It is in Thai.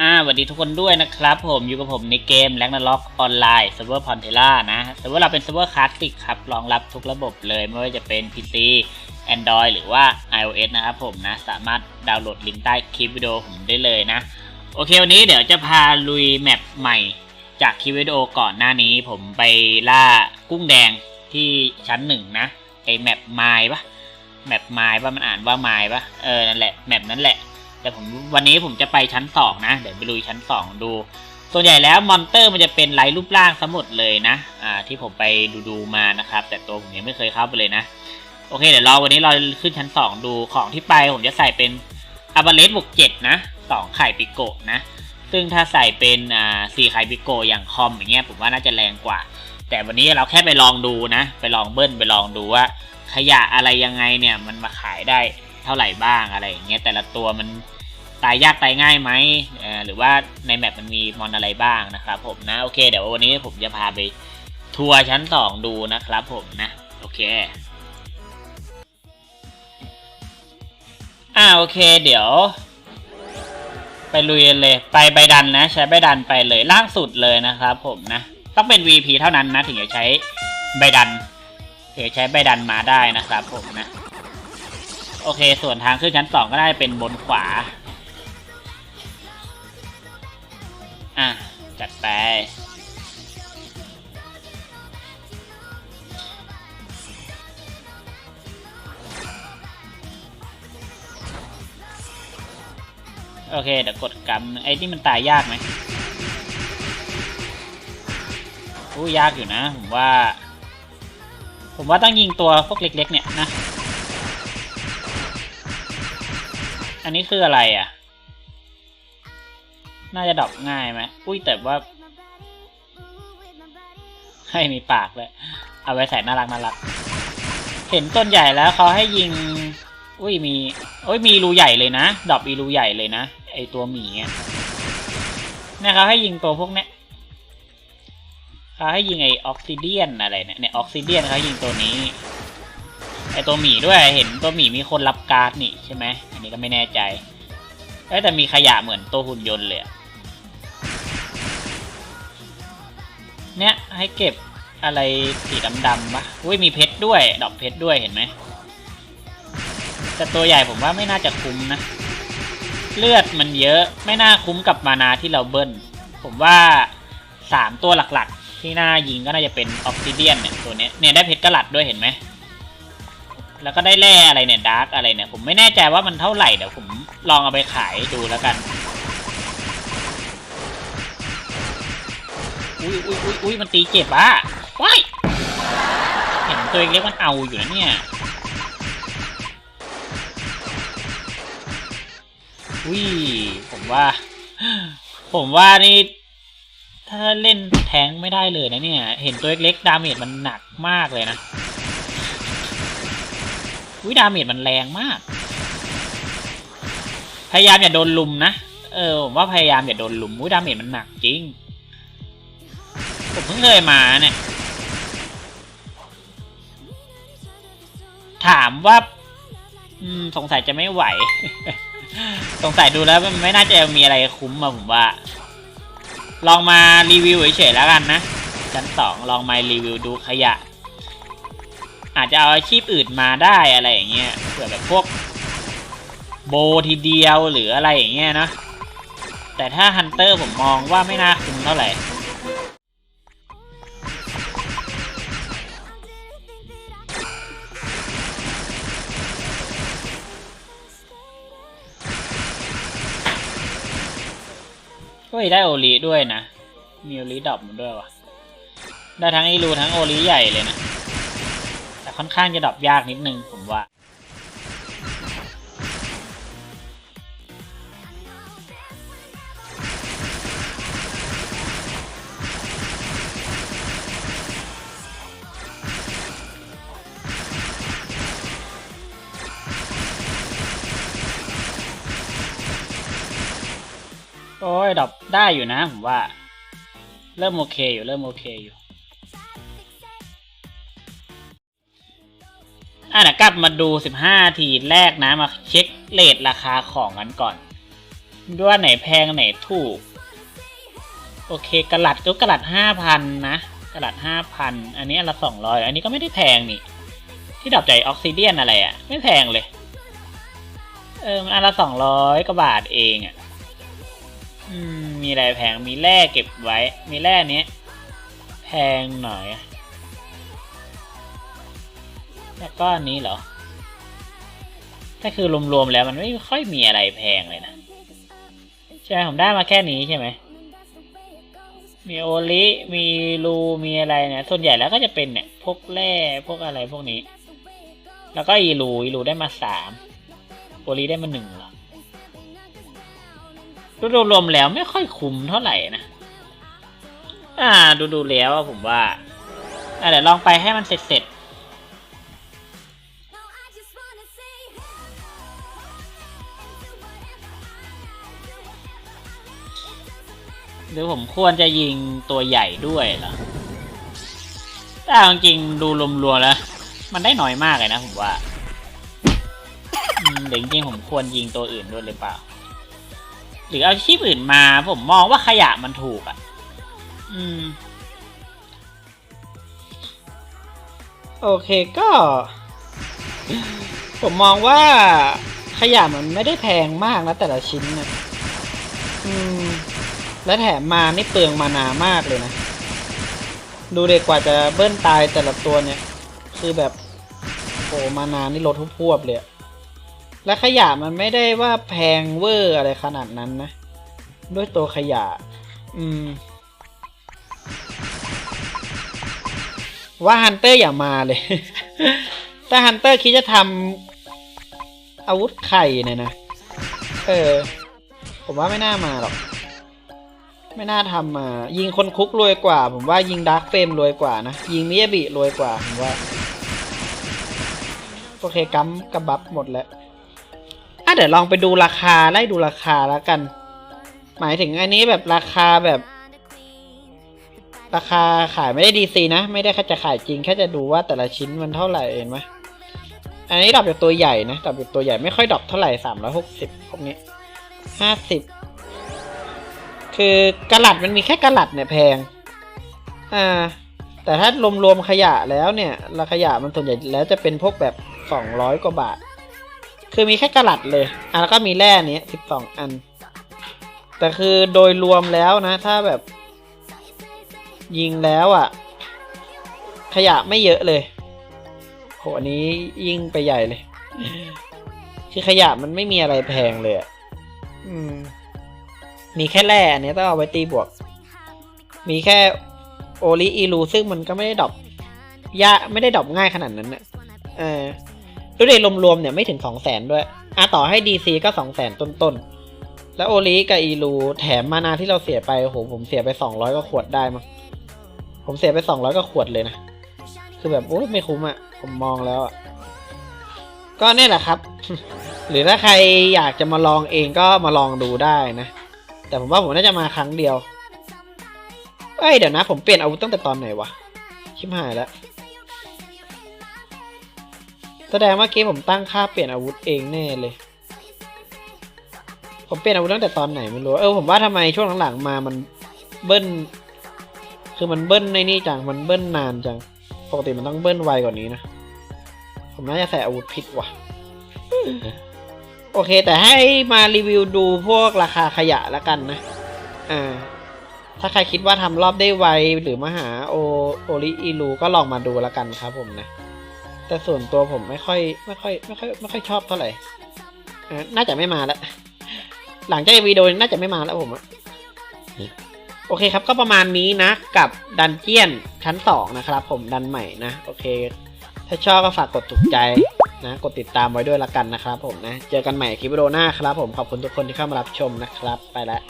อ่าสวัสดีทุกคนด้วยนะครับ ผมอยู่กับผมในเกมแลกนาล็อกออนไลน์เซิร์ฟเวอร์พอนเทล่านะเซิร์ฟเวอร์เราเป็นเซิร์ฟเวอร์คลาสสิกครับ รองรับทุกระบบเลยไม่ว่าจะเป็น PC Android หรือว่า iOS นะครับผมนะ สามารถดาวน์โหลดลิงก์ใต้คลิปวิดีโอผมได้เลยนะ โอเค วันนี้เดี๋ยวจะพาลุยแมปใหม่จากคลิปวิดีโอก่อนหน้านี้ ผมไปล่ากุ้งแดงที่ชั้นหนึ่งนะไอแมปไม้ปะ แมปไม้ปะมันอ่านว่าไม้ปะเออนั่นแหละแมปนั้นแหละ แต่ผมวันนี้ผมจะไปชั้นสองนะ เดี๋ยวไปลุยชั้นสองดู ส่วนใหญ่แล้วมอนเตอร์มันจะเป็นไร้รูปร่างทั้งหมดเลยนะอ่าที่ผมไปดูดูมานะครับ แต่ตัวผมยังไม่เคยเข้าไปเลยนะ โอเคเดี๋ยวรอวันนี้เราขึ้นชั้นสองดูของที่ไปผมจะใส่เป็นอาบาเลสบวกเจ็ดนะสองไข่ปิโกะนะซึ่งถ้าใส่เป็นอ่าสี่ไข่ปิโกะอย่างคอมอย่างเงี้ยผมว่าน่าจะแรงกว่าแต่วันนี้เราแค่ไปลองดูนะ ไปลองเบิ้ลไปลองดูว่า ขยะอะไรยังไงเนี่ย มันมาขายได้เท่าไหร่บ้างอะไรอย่างเงี้ยแต่ละตัวมันตายยากตายง่ายไหมเออหรือว่าในแมปมันมีมอนอะไรบ้างนะครับผมนะโอเค เดี๋ยววันนี้ผมจะพาไปทัวร์ชั้นสองดูนะครับผมนะโอเคอ่าโอเค เดี๋ยว ไปลุยเลยไปใบดันนะ ใช้ใบดันไปเลยล่างสุดเลยนะครับผมนะ ต้องเป็น VP เท่านั้นนะ ถึงจะใช้ใบดัน ถึงจะใช้ใบดันมาได้นะครับผมนะ โอเค ส่วนทางขึ้นชั้นสองก็ได้เป็นบนขวา อะ จัดไปโอเค เดี๋ยวกดกำไอ้นี่มันตายยากไหมอู้ยากอยู่นะ ผมว่า ผมว่าต้องยิงตัวพวกเล็ก ๆ เนี่ยนะ อันนี้คืออะไรอะ น่าจะดรอกง่ายไหมอุ้ยแต่ว่า ให้มีปากเลย เอาไว้ใส่น่ารักน่ารัก เห็นต้นใหญ่แล้วเขาให้ยิง อุ้ยมี อุ้ยมีรูใหญ่เลยนะดรอปอีรูใหญ่เลยนะ ไอตัวหมีอะเนี่ยเขาให้ยิงตัวพวกเนี้ย เขาให้ยิงไอออกซิเดียนอะไรเนี่ยเนี่ยออกซิเดียนเขายิงตัวนี้ไอตัวหมีด้วยเห็นตัวหมีมีคนรับการ์ดนี่ใช่ไหมอันนี้ก็ไม่แน่ใจแต่มีขยะเหมือนตัวหุ่นยนต์เลยเนี่ยให้เก็บอะไรสีดำๆปะอุ้ยมีเพชรด้วย ดอกเพชรด้วยเห็นไหมแต่ตัวใหญ่ผมว่าไม่น่าจะคุ้มนะ เลือดมันเยอะไม่น่าคุ้มกับมานาที่เราเบิ้ลผมว่าสามตัวหลัก ที่น่ายิงก็น่าจะเป็นออกซิเดียนเนี่ยตัวนี้เนี่ยได้เพชรกระหลัดด้วยเห็นไหม แล้วก็ได้แร่อะไรเนี่ยดาร์กอะไรเนี่ยผมไม่แน่ใจว่ามันเท่าไหร่เดี๋ยวผมลองเอาไปขายดูแล้วกัน อุ้ยอุ้ยอุ้ยอุ้ยมันตีเจ็บอะว้ายเห็นตัวเล็กมันเอาอยู่นะเนี่ยอุ้ยผมว่า ผมว่านี่ ถ้าเล่นแทงไม่ได้เลยนะเนี่ย เห็นตัวเล็กๆดาเมจมันหนักมากเลยนะอุ้ยดาเมจมันแรงมาก พยายามอย่าโดนลุมนะ เออผมว่าพยายามอย่าโดนลุมอุ้ยดาเมจมันหนักจริง ผมเพิ่งเคยมาเนี่ย ถามว่าสงสัยจะไม่ไหว สงสัยดูแล้วมันไม่น่าจะมีอะไรคุ้มมาผมว่า ลองมารีวิวเฉยๆแล้วกันนะ ชั้นสองลองมารีวิวดูขยะ อาจจะเอาอาชีพอื่นมาได้อะไรอย่างเงี้ยเผื่อแบบพวกโบทีเดียวหรืออะไรอย่างเงี้ยนะแต่ถ้าฮันเตอร์ผมมองว่าไม่น่าคุ้มเท่าไหร่ เฮ้ยได้โอลีด้วยนะ มีโอลีดรอปมาด้วยวะได้ทั้งอีรูทั้งโอลีใหญ่เลยนะ แต่ค่อนข้างจะดรอปยากนิดนึงผมว่าโอ้ยดรอป ได้อยู่นะผมว่า เริ่มโอเคอยู่เริ่มโอเคอยู่อะเดี๋ยวกลับมาดู 15 ทีแรกนะ มาเช็คเลทราคาของกันก่อนดูว่าไหนแพงไหนถูก โอเคกระลัดก็กระลัดห้าพันนะกระลัดห้าพันอันนี้อันละสองร้อยอันนี้ก็ไม่ได้แพงนี่ ที่ดับใจออกซิเดียนอะไรอะ่ะ ไม่แพงเลย เออ มันอันละสองร้อยกว่าบาทเองอะ่ะ อืม มีอะไรแพงมีแร่เก็บไว้ มีแร่เนี้ยแพงหน่อย แล้วก็อันนี้เหรอ ถ้าคือรวมๆแล้วมันไม่ค่อยมีอะไรแพงเลยนะ ใช่ไหมผมได้มาแค่นี้ใช่ไหม มีโอลิ มีรูมีอะไรเนี่ย ส่วนใหญ่แล้วก็จะเป็นเนี่ย พวกแร่พวกอะไรพวกนี้ แล้วก็อีรูอีรูได้มาสามโอลิได้มาหนึ่งเหรอ ดูรวมๆแล้วไม่ค่อยคุ้มเท่าไหร่นะ อ่า ดูดูๆแล้วผมว่าอะเดี๋ยวลองไปให้มันเสร็จเสร็จๆหรือผมควรจะยิงตัวใหญ่ด้วยเหรอแต่เอาจริงๆดูรวมๆแล้ว มันได้น้อยมากเลยนะผมว่าอืมหรือจริงๆผมควรยิงตัวอื่นด้วยหรือเปล่า หรือเอาชีพอื่นมา ผมมองว่าขยะมันถูกอะ อืม โอเคก็ ผมมองว่าขยะมันไม่ได้แพงมากนะแต่ละชิ้นนะอืม และแถมมานี่เปลืองมานามากเลยนะ ดูเด็กกว่าจะเบิ้ลตายแต่ละตัวเนี่ย คือแบบโอ้มานานี่ลดทุกพวบเลยอะ และขยะมันไม่ได้ว่าแพงเวอร์อะไรขนาดนั้นนะ ด้วยตัวขยะ อืม ว่าฮันเตอร์อย่ามาเลย ถ้าฮันเตอร์คิดจะทำอาวุธไข่เนี่ยนะ เออ ผมว่าไม่น่ามาหรอก ไม่น่าทำมา ยิงคนคุกรวยกว่า ผมว่ายิงดาร์คเฟมรวยกว่านะ ยิงมิยาบิรวยกว่าผมว่าโอเคกัมกระบับหมดแล้ว อะเดี๋ยวลองไปดูราคาไล่ดูราคาแล้วกัน หมายถึงอันนี้แบบราคาแบบ ราคาขายไม่ได้ดีซีนะ ไม่ได้แค่จะขายจริงแค่จะดูว่าแต่ละชิ้นมันเท่าไหร่เองไหมอันนี้ดรอปจากตัวใหญ่นะดรอปจากตัวใหญ่ไม่ค่อยดรอปเท่าไหร่สามร้อยหกสิบพวกนี้ห้าสิบคือกระหลัดมันมีแค่กระหลัดเนี่ยแพง อ่า แต่ถ้ารวมๆขยะแล้วเนี่ยราขยะมันส่วนใหญ่แล้วจะเป็นพวกแบบสองร้อยกว่าบาท คือมีแค่กระหลัดเลยอะแล้วก็มีแร่เนี้ยสิบสองอัน แต่คือโดยรวมแล้วนะ ถ้าแบบ ยิงแล้วอะ ขยะไม่เยอะเลยโหอันนี้ยิ่งไปใหญ่เลย คือขยะมันไม่มีอะไรแพงเลยอะอืม มีแค่แร่อันนี้ต้องเอาไว้ตีบวก มีแค่โอลิอีลูซึ่งมันก็ไม่ได้ดรอปยากไม่ได้ดรอปง่ายขนาดนั้นนะเออ ดูเดรวมๆเนี่ยไม่ถึงสองแสนด้วยอะต่อให้ดีซีก็สองแสนต้นๆ แล้วโอลิกับอีลูแถมมานาที่เราเสียไปโหผมเสียไปสองร้อยก็ขวดได้มั้งผมเสียไปสองร้อยก็ขวดเลยนะ คือแบบโอ้ไม่คุ้มอะผมมองแล้วอะก็เนี่ยแหละครับ หรือถ้าใครอยากจะมาลองเองก็มาลองดูได้นะ แต่ผมว่าผมน่าจะมาครั้งเดียว เอ้ยเดี๋ยวนะ ผมเปลี่ยนอาวุธตั้งแต่ตอนไหนวะ ชิบหายแล้ว แสดงว่าเมื่อกี้ผมตั้งค่าเปลี่ยนอาวุธเองแน่เลย ผมเปลี่ยนอาวุธตั้งแต่ตอนไหนไม่รู้ เออผมว่าทำไมช่วงหลังๆมามันเบิ้ล คือมันเบิ้ลในนี่จัง มันเบิ้ลนานจัง ปกติมันต้องเบิ้ลไวกว่านี้นะ ผมน่าจะใส่อาวุธผิดว่ะ โอเค แต่ให้มารีวิวดูพวกราคาขยะล้วกันนะ อ่า ถ้าใครคิดว่าทำรอบได้ไวหรือมาหาโอโอริอีลูก็ลองมาดูล้วกันครับผมนะ แต่ส่วนตัวผมไม่ค่อยไม่ค่อยไม่ค่อยไม่ค่อยชอบเท่าไหร่น่าจะไม่มาแล้วหลังจากวิดีโอนี้น่าจะไม่มาแล้วผมอะโอเคครับก็ประมาณนี้นะ กับดันเจียนชั้นสองนะครับ ผมดันใหม่นะ โอเค ถ้าชอบก็ฝากกดถูกใจนะ กดติดตามไว้ด้วยละกันนะครับผมนะ เจอกันใหม่คลิปวิดีโอหน้าครับผมขอบคุณทุกคนที่เข้ามารับชมนะครับ ไปแล้ว